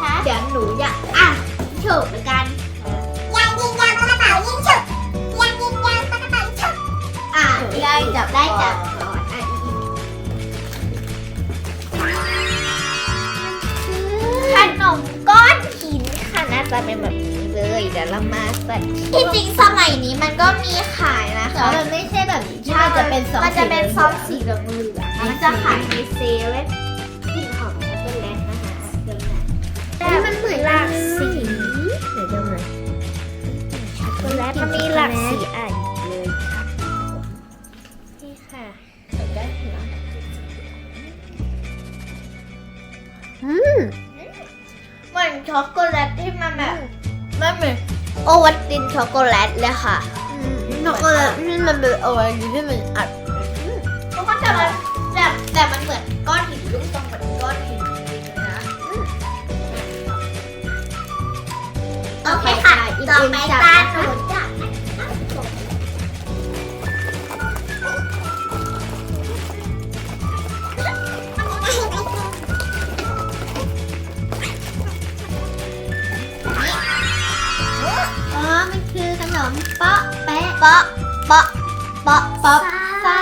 คะ เดี๋ยวหนูอยากอะโฉบแล้วกันยังยิงยางปากกระเป๋ายิงฉุบยังยิงยางปากกระเป๋ายิงฉุบอะได้จับได้จับก่อนอะอีกขนมก้อนหินค่ะหน้าตาเป็นแบบนี้เลยเดี๋ยวเรามาใส่ที่จริงสมัยนี้มันก็มีขายนะแต่คะมันไม่ใช่แบบนี้ที่มันจะเป็นซองมันจะเป็นซสีองสีเหลืองเหลืองๆมันจะขายในเซเว่นกลิ่น หมือนหลากสีเดี๋ยวดูหน่อยช็อกโกแลตมันมีหลากสีอ่านเลยค่ะนี่ค่ะเห็นได้เหรออืมเหมือนช็อกโกแลตที่มันแบบมันเหมือนโอวัลตินช็อกโกแลตเลยค่ะช็อกโกแลตนี่มันเป็นอะไรที่มันอัด ไปตาหนูจ้ะอ๋อ มันคือขนมเปาะแปะเปาะเปาะเปาะเปาะซ่า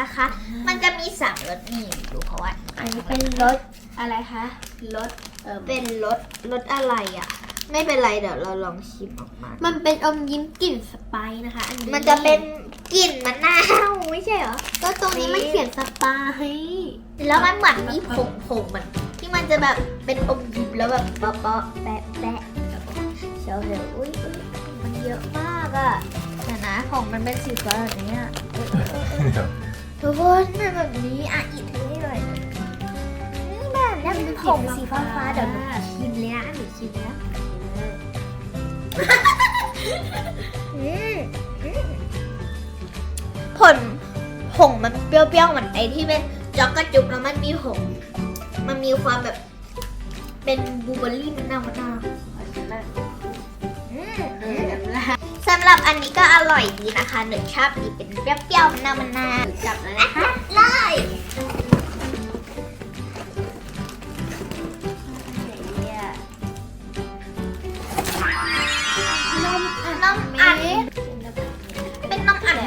นะคะ มันจะมีสามรสนี่ดูเพราะว่าอันนี้เป็นรสอะไรคะรสเออเป็นรสรสอะไรอะ ไม่เป็นไรเดี๋ยวเราลองชิมออกมา มันเป็นอมยิ้มกลิ่นสไปซ์นะคะ อันนี้มันจะเป็นกลิ่นมะนาวไม่ใช่เหรอ ก็ตรงนี้มันเขียนสไปซ์แล้วมันเหมือนมีผงผงๆมัน ที่มันจะแบบเป็นอมยิ้มแล้วแบบเปาะเปาะแปะแปะเชียวเหรออุ้ยอุ้ยมันเยอะมากอะแต่นะของมันเป็นสีฟ้าแบบนี้อะเออเออเออเออทุกคนมันแบบนี้อะอีกทีหน่อยนี่แบบนี้เป็นผงสีฟ้าฟ้าๆเดี๋ยวหนูชิมเลยนะหนูชิมนะอืมอืม ผลผงมันเปรี้ยวๆเหมือนไอที่เป็นจ็อกกระจุกแล้วมันมีผงมันมีความแบบ เป็นบูเบอรี่มะนาวมะนาวสำหรับอันนี้ก็อร่อยดีนะคะหนูชอบดีเป็นเปรี้ยวๆมะนาวมะนาวจับแล้วนะ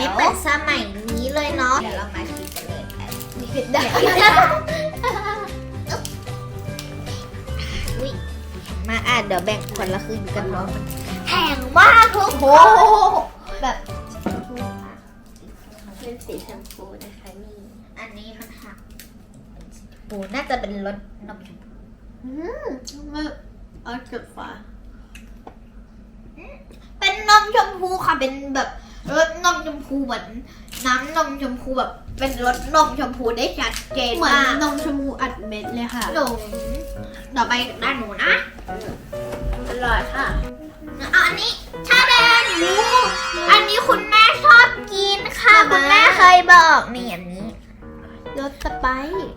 เป็นนมอัดไม่เป็นสมัยนี้เลยเนาะ เดี๋ยวเรามาชิมกันเลยค่ะนี่คือได้อุ๊ยมาอะเดี๋ยวแบ่งคนละครึ่งกันเนาะแพงมากทุกคน แบบเป็นสีชมพูนะคะนี่ อันนี้มันหักโอ้น่าจะเป็นรสนมชมพูอืมมันเอาจุดฝาเป็นนมชมพูค่ะ เป็นแบบ รสนมชมพูเหมือนน้ำนมชมพูแบบเป็นรสนมชมพูได้ชัดเจนเหมือนมากนมชมพูอัดเม็ดเลยค่ะหนูต่อไปด้านหนูนะอร่อยค่ะเอาอันนี้ชาแดงหมูอันนี้คุณแม่ชอบกินค่ะมาม่าคุณแม่เคยบอกนี่อันนี้รสสไปซ์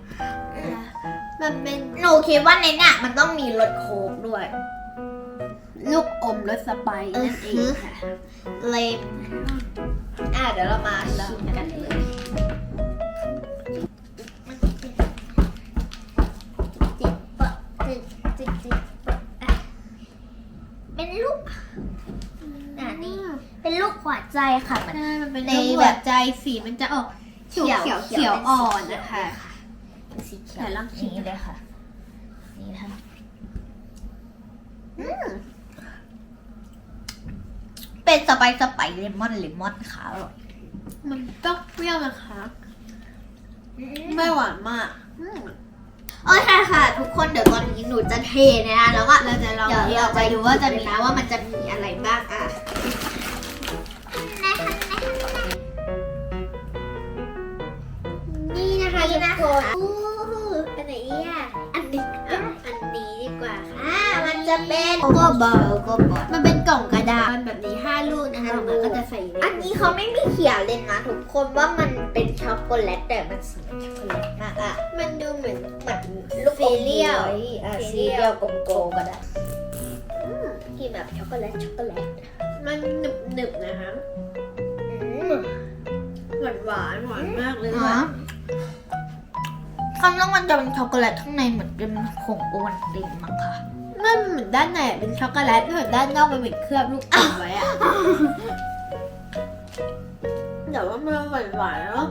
มันเป็นหนูคิดว่าในเนี่ยมันต้องมีรสโค้กด้วย ลูกอมรสสไปซ์นั่นเองค่ะเลยอะเดี๋ยวเรามาชิมกันเลยเป็นลูกอะนี่เป็นลูกหัวใจค่ะมันใช่มันเป็นในแบบใจสีมันจะออกเขียวเขียวเขียวอ่อนนะคะสีเขียวแต่ลองชิมนี่เลยค่ะ นี่นะคะอืม เป็นสไปซ์สไปซ์เลมอนเลมอนค่ะอร่อยมันต้องเปรี้ยวนะคะ ไม่หวานมากโอเคค่ะ ทุกคนเดี๋ยวตอนนี้หนูจะเทนะคะแล้วก็เราจะลองเดี๋ยวเดี๋ยเราวไปไปดูดูว่าว่าจะจะมีมีนะว่ามันจะมีอะไรบ้างอะนี่นะคะทุกคนอู้อันไหนอะอันนี้อะอันนี้ดีกว่าค่ะอ่ามันจะเป็นโกบอลโกบอลมันเป็น กล่องกระดาษแบบนี้5ลูกนะคะออกมาก็จะใส่อันนี้เขาไม่มีเขียนเลยนะทุกคนว่ามันเป็นช็อกโกแลตแต่มันสีช็อกโกแลตมากอะ มันดูเหมือนเหมือนลูกอมซีเรียลอะซีซีเรีเรียยลลกลมๆก็ได้กินแบบช็อกโกแลตช็อกโกแลต มันหนึบหนึบๆนะคะอืมหวานหวานหวานมากเลยอ๋อค่ะข้างนอกมันจะเป็นช็อกโกแลตข้างในเหมือนเป็นผงโอวัลตินมั้งค่ะ มันเหมือนด้านในเป็นช็อกโกแลตส่วนด้านนอกมันเป็นเคลือบลูกอมไว้อะแต่ว่ามันหวานหวานๆแล้ว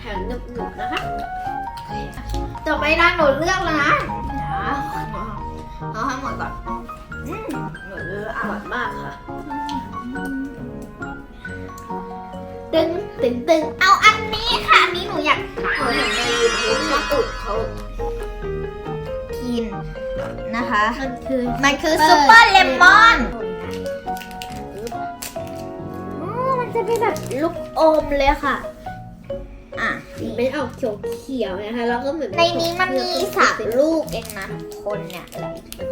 แข็งๆหนึบหนึบๆนะคะต่อไปนะหนูเลือกแล้วนะเอาให้หมดก่อนอืมหวานเลยอร่อยมากค่ะตึงตึงตึงเอาอันนี้ค่ะอันนี้หนูอยากหนูเห็นในยูทูบว่าอุดเขากิน นะคะ มันคือมันคือซุปเปอร์เลมอนอ๋อมันจะเป็นแบบลูกอมเลยค่ะ อะเป็นออกเขียวเขียวๆนะคะ แล้วก็เหมือนในนี้มันมีสามลูกเองนะทุกคนเนี่ยอะไร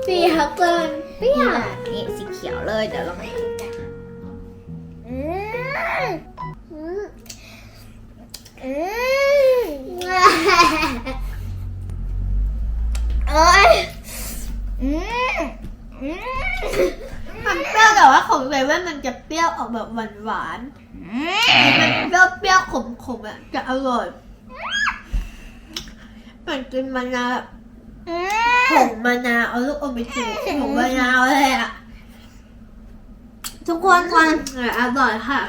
เปรี้ยวเกินเปรี้ยวนี่สีเขียวเลยเดี๋ยวเรามาอืมอืมอืมเอ้ยอืมอืมมันเปรี้ยวแต่ว่าของเซเว่นมันจะเปรี้ยวออกแบบหวานหวานอืมๆมันเปรี้ยวเปรี้ยวๆขมขมๆอะจะอร่อยเหมือนกินมะนาวแบบอืผม งมะนาวเอาลูกอมไปจุ่มผงมะนาวเลยอะทุกคนก่อนเอออร่อยค่ะ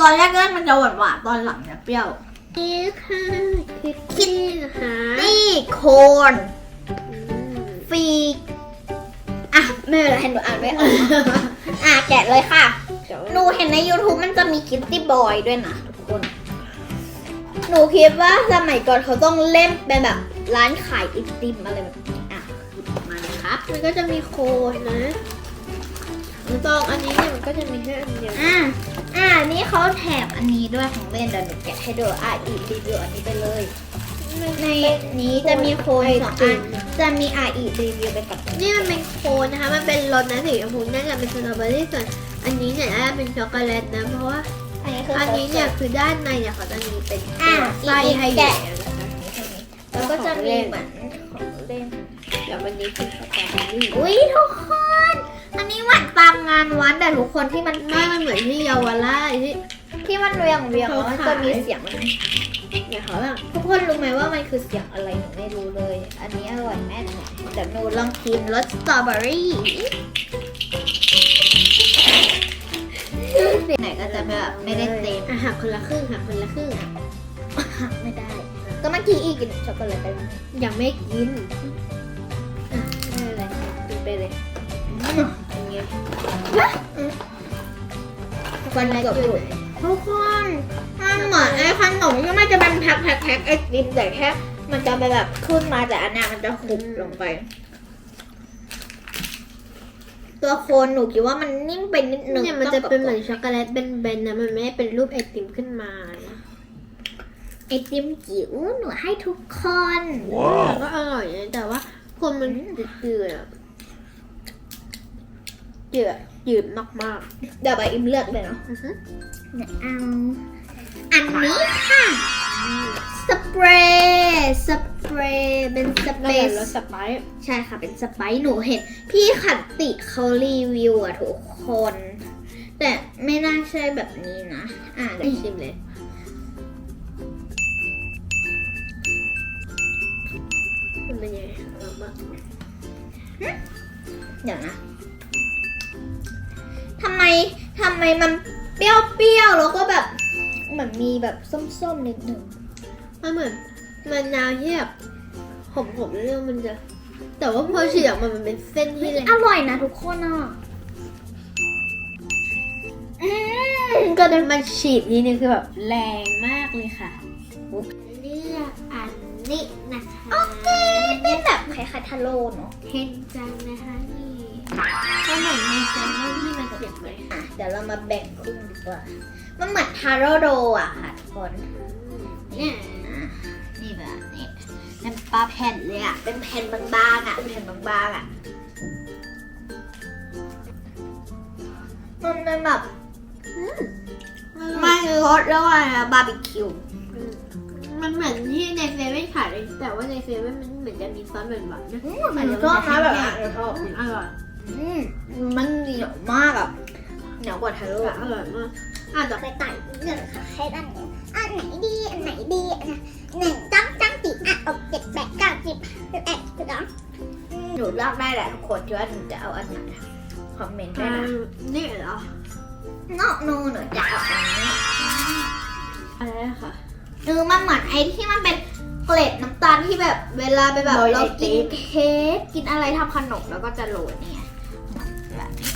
ตอนแรกๆมันจะหวานหวานๆตอนหลังจะเปรี้ยว นี่ค่ะคิดคิดนะคะนี่โคนอืม ฟีกอะไม่เป็นไรหนูอ่านไม่ออกอะแกะเลยค่ะหนูเห็นใน YouTube มันจะมีคิตตี้บอยด้วยนะทุกคน หนูคิดว่าสมัยก่อนเขาต้องเล่นเป็นแบบร้านขายไอติมอะไรแบบนี้อะมาเลยครับมันก็จะมีโคนนะซองอันนี้เนี่ยมันก็จะมีแค่อันเดียวอะอะนี่เขาแถมอันนี้ด้วยของเล่นเดี๋ยวหนูแกะให้ดูอะอีรีวิวอันนี้ไปเลย ในนี้จะมีโคนสองอันจะมีอะอีรีวิวไปกับนี่มันเป็นโคนนะคะ มันเป็นรสนะสีชมพูนั่นจะเป็นสตรอเบอรี่ส่วนอันนี้เนี่ยน่าจะเป็นช็อกโกแลตนะเพราะว่าอันนี้คืออัอันนี้เนี่ยคือด้านในเนี่ยเขาจะมีเป็นอะไส้ให้อยู่แกะนะคะแล้วก็จะมีเหมือนของเล่นเดี๋ยววันนี้คือสตรอเบอรี่อุ้ยทุกคนอันนี้หวานตามงานวัดแต่ทุกคนที่มันไม่มันเหมือนที่เยาวราชที่ที่มันเรียงเรียงเขาแล้วมันขายจะมีเสียงมัน เนี่ยเขาแบบทุกคนรู้ไหมว่ามันคือเสียงอะไรหนูไม่รู้เลย อันนี้อร่อยแม่เดี๋ยวหนูลองกินรสสตรอเบอรี่ไหนก็จะแบบไม่ได้เต็มอะหักคนละครึ่งหักคนละครึ่งอะหักไม่ได้ ก็เมื่อกี้อีกกินช็อกโกแลตไปแล้วยังไม่กินอะไม่เป็นไรกินไปเลยอย่างเงี้ยวันเกือบหลุดทุกคนมันเหมือนไอ้ขนมที่มันจะเป็นแพ็ คแพ็คแพ็คไอติมแต่แค่มันจะไปแบบขึ้นมาแต่อันเนี้ยมันจะคุบลงไป ตัวโคนหนูคิดว่ามันนิ่มไปนิดนึงเนี่ยมันจะเป็นเหมืต้อนช็อกโกแลตเบนๆนะมันไม่ได้เป็นรูปไอติมขึ้นมานะไอติมจิ๋วหนูให้ทุกคนแต่ก็อร่อยนะแต่ว่าคนมันจืดๆอะจืดจืดมากเดี๋ยวไปอิมเลือกเลยเนาะๆอือฮึเนี่ยเอา อันนี้ค่ะสเปรย์สเปรย์เป็นสเปแล้วรย์สไปซ์ใช่ค่ะเป็นสไปซ์หนูเห็น พี่ขันติเขารีวิวอะทุกคน แต่ไม่น่าใช่แบบนี้นะ อะเดี๋ยวชิมเลยมันเป็นยังไงอร่อยมากเดี๋ยวนะทำไมทำไมมันเปรี้ยวๆแล้วก็แบบ เหมือนมีแบบส้มๆนิดนึงมันเหมือนมันนาวที่แบบขมๆเรื่องมันจะ แต่ว่าพอฉีดออกมามันเป็นเส้นที่เลยอร่อยนะทุกคนอะอืมก็ได้มันฉีดทีนึงคือแบบแรงมากเลยค่ะเลือกอันนี้นะคะโอเคนี่แบบคล้ายๆทาโร่เนาะเห็นจังนะคะนี่ ก็เหมือนในเซเว่นที่มันเสียบเลยอะเดี๋ยวเรามาแบ่งครึ่งดีกว่า มันเหมือนทาโร่โดอะค่ะทุกคนเนี่ยอะนี่แบบนี้เป็นปลาแผ่นเลยอะ เป็นแผ่นบางๆอะแผ่นบางๆอะ มันเป็นแบบมันคือรสแล้วอะไรนะบาร์บีคิว มันเหมือนที่ในเซเว่นขายเลยแต่ว่าในเซเว่นมันเหมือนจะมีซอสหวานๆนะมันชอบนะแบบนี้ชอบอร่อย อืมมันเหนียวมากอะเหนียวกว่าทาโร่อร่อยมากอะแต่ไปไต่เรื่องค่ะแค่อันไหนอันไหนดีอันไหนดีอันไหนหนึ่งจ้องจ้องสี่อะอกเจ็ดแปดเก้าสิบสิบเอ็ดสิบสองหนูเลือกได้แหละทุกคนที่ว่าหนูจะเอาอันไหนคอมเมนต์ได้อ่านะนี่เหรอนอกนูหนูจะเอาอันนี้อะไรนะคะเออมันเหมือนไอ้ที่มันเป็นเกล็ดน้ำตาลที่แบบเวลาไปแบบโรยไอเราติกินมเค้กกินอะไรทำขนมแล้วก็จะโรยเนี่ยแบบนี้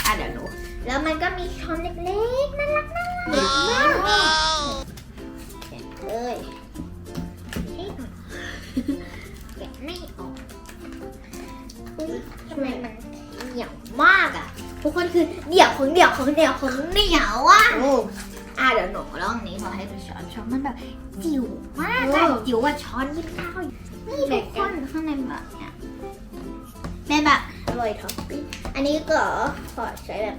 อะเดี๋ยวหนู แล้วมันก็มีช้อนเล็กๆน่ารักน่ารักมากแกะเลยเฮ้ยแกะไม่ออกอุ๊ยทำไมมันเหนียวมากอะทุกคนคือเหนียวของเหนียวของเหนียวของเหนียวอะอะเดี๋ยวหนูลองนี้พอให้ดูช้อนช้อนมันแบบจิ๋วมากอะจิ๋วว่าช้อนกินข้าวนี่ทุกคนข้างในแบบเนี้ยเป็นแบบ ร่อยท็อปปิ้งอันนี้ก็ขอใช้แบบ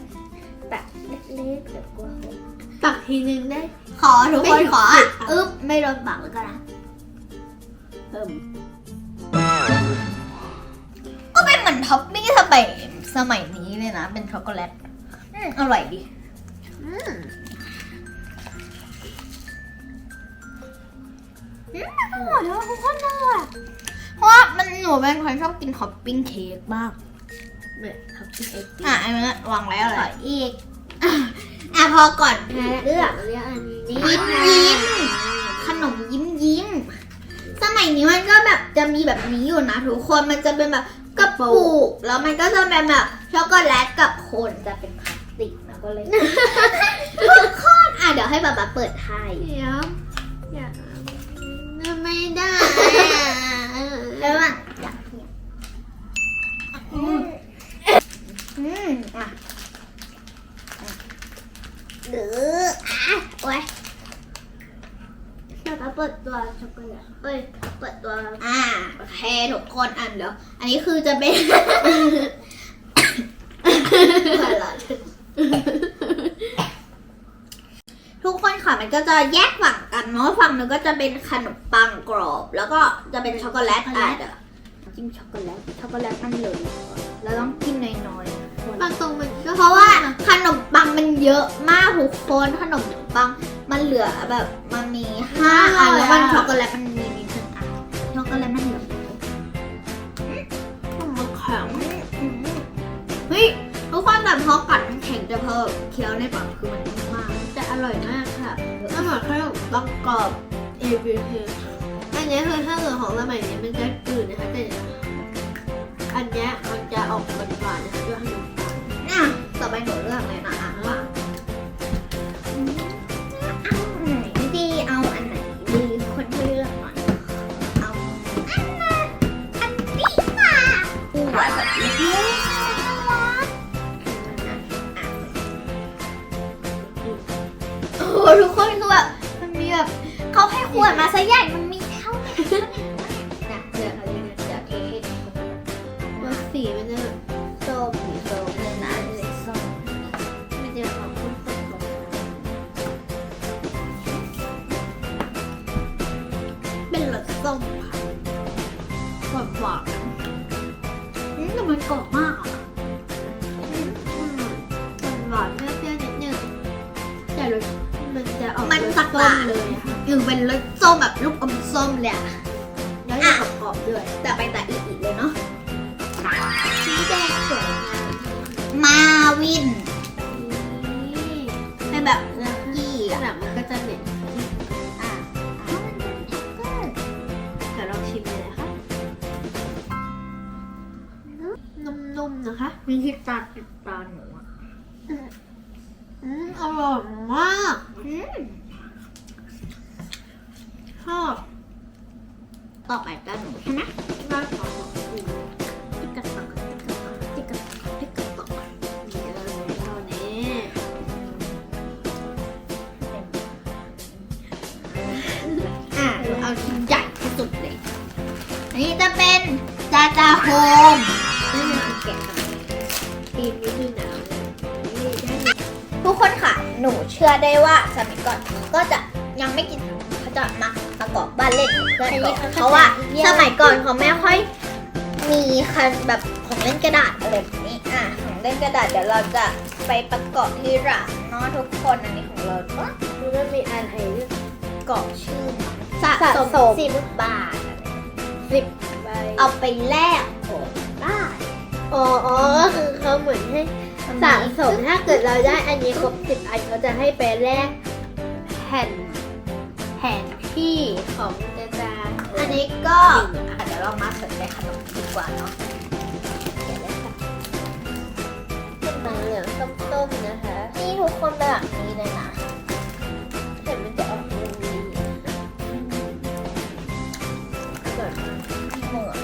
แบบเล็กๆแบบกลัวหกตักทีนึงได้ ขอทุกไม่คนถึงขอสิอะบอะอึ๊บไม่โดนปากแล้วก็นะเพิ่มก็เป็นเหมือนท็อปปิ้งสมัยสมัยนี้เลยนะ เป็นช็อกโกแลตอืมอร่อยดีอืมอืมอร่อยมากทุกคนอร่อยเพราะว่ามันหนูเป็นคนชอบกินท็อปปิ้งเค้กมาก เหมือนทำกินเอ็กซ์อะอันนี้วางแล้วเลยอีก อะพอก่อนเลืเลืออกกเรียกอันนี้ยิ้มยิ้มขนมยิ้มยิ้มสมัยนี้มันก็แบบจะมีแบบนี้อยู่นะทุกคนมันจะเป็นแบบกระปุกแล้วมันก็จะเป็นแบบช็อกโกแลตกับโคนจะเป็นพลาสติกนะก็เลย ทุกคนอะเดี๋ยวให้ป๊าป๊าเปิดให้เดี๋ยวอย่าไม่ได้ แล้วอะอยากเนี่ยอืมอืมอะ หรืออะโอ้ย แต่ถ้าเปิดตัวช็อ กโกแลตเอ้ยเปิดตัวอ่าโอเคทุกคนอะเดี๋ยวอันนี้คือจะเป็นทุกคนค่ะมันก็จะแยกฝั่งกันเนาะฝั่งหนึงก็จะเป็นขนมปังกรอบ แล้วก็จะเป็นช็อกโกแลตอะเดี๋ยวจิ้มช็อกโกแลตช็อกโกแลตมันเหลืออยู่ก่อนแล้วต้องกินน้อยๆนะทุกคนบางตรงมันก็เพราะว่าขนมปังมันเยอะมากทุกคนขนมปัง มันเหลือแบบมันมีห้าอันแล้วมันช็อกโกแลตมันมีมีหนึ่งอันช็อกโกแลตมันเหลืออยู่มันแข็งเฮ้ยทุกคนแบบพอกัดมันแข็งแต่พอเคี้ยวในปากคือมันนุ่มมากแต่อร่อยมากค่ะถ้าเหมือนขนมปังกรอบ A B K อันนี้คือถ้าเกิดของสมัยนี้มันจะจืดนะคะแต่อันเนี้ยมันจะออกหวานๆนะคะด้วยขนมปังอะต่อไปหนูเลือกเลยนะอะ ส้มค่ะหวานหวานอืมแต่มันกรอบมากอะหวานๆเปรี้ยวๆนิดนึงแต่รสมันจะออกมันรสสักส้ตามเลยอะค่ะหรือเป็นรสส้มแบบลูกอมส้มเลยอะแล้วจะกรอบๆด้วยแต่ไปแต่อีกๆเลยเนาะสีแดงสวยงามมาวิน นี่เป็นแบบ คะ มีที่ตาติด ประกอบบ้านเล่นกับเพื่อนก่อนเพราะว่าสมัยก่อนเขาไม่ค่อยมีคันแบบของเล่นกระดาษอะไรแบบนี้อะของเล่นกระดาษเดี๋ยวเราจะไปประกอบที่ร้านเนาะทุกคนอันนี้ของเราเนอะมันมีอันไหนกรอกชื่อสะสะสสมมสิบบาทอะไรสิบใบเอาไปแลกของได้อ๋ออ๋อก็คือเขาเหมือนให้สะสมถ้าเกิดเราได้อันนี้ครบสิบอันเขาจะให้ไปแลกแผ่นแผ่น ที่ของจาจาอันนี้ก็อะเดี๋ยวเรามาสนใจขนมดีกว่าเนาะเป็นเหลืองส้มๆนะคะนี่ทุกคนแบบนี้เลยนะเห็นมันจะออกเงินดีแบบเหมือน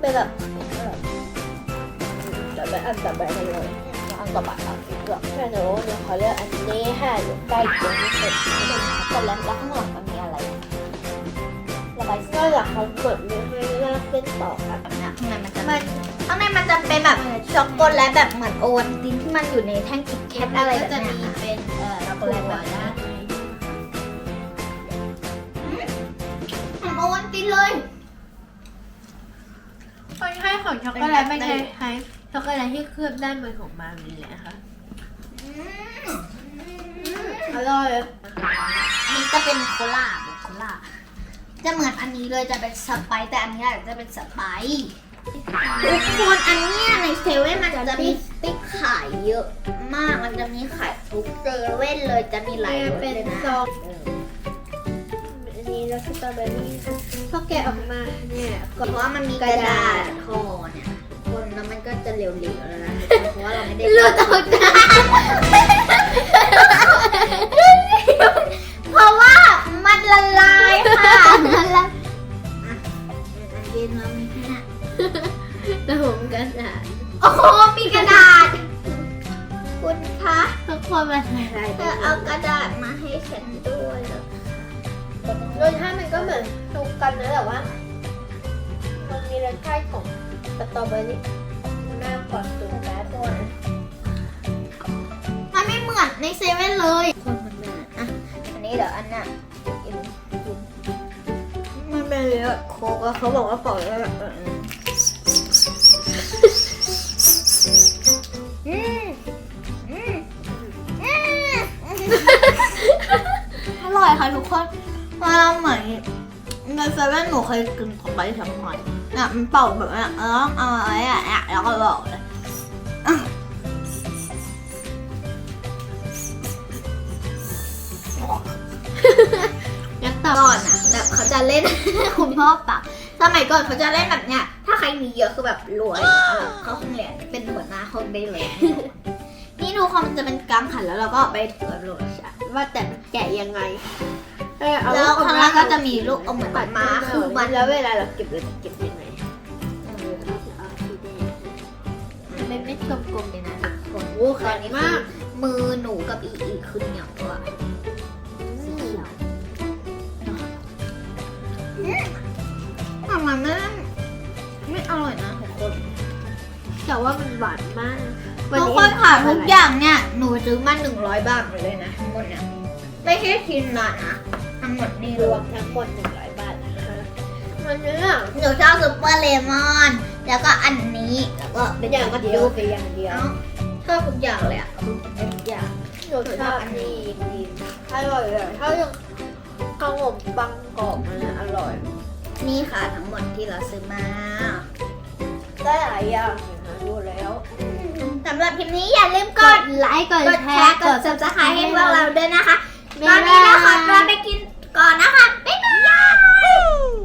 เป็นแบบเดี๋ยวไปอันต่อไปเลยอันต่อไปอะเกือบแม่หนูเดี๋ยวขอเลือกอันนี้ค่ะอยู่ใกล้เคียงที่สุด เป็นแบบช็อกโกแลตแบบเหมือนโอวัลตินที่มันอยู่ในแท่งคิดแคทอะไรแบบจะเนี้มียเป็นเอ่อช็อกโกแลตแบบนี้ด้านในเหมือนโอวัลตินเลย คนให้ของช็อกโกแลตไม่ใช่ใช้ช็อกโกแลตที่เคลือบด้านบนของมันเลยนะคะอร่อยอันนี้จะเป็นโคลาแบบโคลาจะเหมือนอันนี้เลยจะเป็นสไปซ์แต่อันนี้จะเป็นสไปซ์ ทุกคนอันเนี้ยในเซเว่นมันจะมีสติ๊กขายเยอะมาก มันจะมีขายทุกเซเว่นเลยจะมีหลายรสเป็นเลยนะซองอันนี้แล้วสตรอเบอรี่พอแกะออกมาเนี่ยก็เพราะว่ามันมีกระดาษห่อเนี่ยคนแล้วมันก็จะเหลวๆแล้วนะเพราะว่าเราไม่ได้เลือดออกจาก กระดาษ โอ้โหมีกระดาษ คุณคะทุกคนมาใส่อะไรเธอเอากระดาษมาให้ฉันด้วยเหรอรสชาติมันก็เหมือนทุกกันนะแต่ว่า มันมีรสชาติของสตรอเบอรี่มากกว่าตัวแป๊ตัวนะมันไม่เหมือนในเซเว่นเลย คนมันเหมือนอะ อันนี้เดี๋ยวอันน่ะกินกินมันเป็นเยอะโคกอะเขาบอกว่าปล่อยแล้วแบบ อร่อยค่ะทุกคนว่าเราเหมือนในเซเว่นหนูเคยกินของไปทำหอยน่ะมันเป่าแบบนี้เออเอาอะไรอะอะแล้วก็บอกเลยยักษ์ต่อก่อนอะแบบเขาจะเล่น คุณพ่อปะสมัยก่อนเขาจะเล่นแบบเนี้ย ใครมีเยอะคือแบบรวยอะเขาคงเรียนเป็นหัวหน้าห้องได้เลย นี่ทุกคนมันจะเป็นกังขันแล้วเราก็เอาไปเปิดโหลดใช่ว่าแต่แกะยังไงเออเอาแล้วข้างล่างก็จะมีลูกอมเหมือนปัดมามาคืคืออมัมันนแล้วเวลาเราเก็บเราจะเก็บยังไงเป็นเม็ดกลมๆเลยนะทุกคนโอ้ตขาอดนนี้มากมือหนูกับอีอีคือเหนียวอะสีเขียวแต่มันไม่ไม่ อร่อยนะทุกคน แต่ว่ามันหวานมากทุกคนค่ะทุกอย่างเนี่ยหนูซื้อมาหนึ่งร้อยบาทหมดเลยนะทั้งหมดเนี่ยไม่ใช่ชิ้นละนะทั้งหมดนี่รรววมมทั้งหมดหนึ่งร้อยบาทนะคะมันเนื้อหนูชอบซุปเปอร์เลมอน แล้วก็อันนี้แล้วก็เป็นอย่างกระเดียดูวกคืออย่างเดียวเอ้าชอบทุกอย่างเลยอะทุกอย่างหนูชอบอันนี้ดีอร่อยเลยถ้ายังขนมปังกรอบมันอร่อย นี่ค่ะทั้งหมดที่เราซื้อมาได้หลายอย่างอยู่นะดูแล้วสำหรับคลิปนี้อย่าลืมกดไลค์กดแชร์กด subscribe ให้พวกเราด้วยนะคะ ตอนนี้เราขอตัวไปกินก่อนนะคะ บ๊ายบาย